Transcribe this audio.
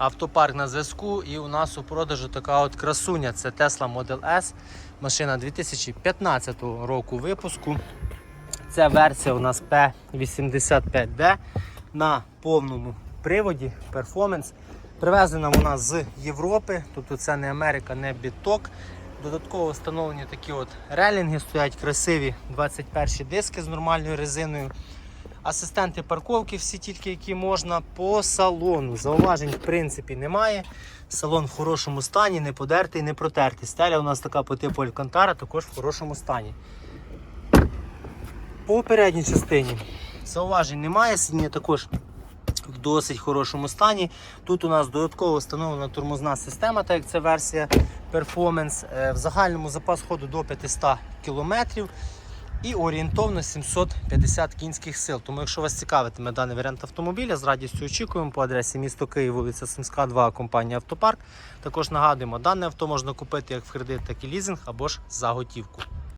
Автопарк на зв'язку і у нас у продажу така от красуня. Це Tesla Model S. Машина 2015 року випуску. Це версія у нас P85D на повному приводі Performance. Привезена вона з Європи, тобто це не Америка, не біток. Додатково встановлені такі от релінги, стоять красиві 21 диски з нормальною резиною. Асистенти парковки всі тільки які можна по салону. Зауважень в принципі немає. Салон в хорошому стані, не подертий, не протертий. Стеля у нас така по типу Алькантара, також в хорошому стані. По передній частині зауважень немає, сидіння також в досить хорошому стані. Тут у нас додатково встановлена тормозна система, так як це версія Performance. Е, В загальному запас ходу до 500 км і орієнтовно 750 кінських сил. Тому, якщо вас цікавитиме даний варіант автомобіля, з радістю очікуємо по адресі місто Київ, вулиця Сумська, 2, компанія Автопарк. Також нагадуємо, дане авто можна купити як в кредит, так і лізинг або ж за готівку.